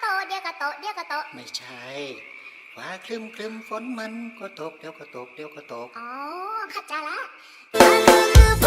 โตเดี๋ยวก็โตเดี๋ยวก็โตไม่ใช่ฟ้าครึมครึมฝนมันก็ตกเดี๋ยวก็ตกเดี๋ยวก็ตกอ๋อเข้าใจละละ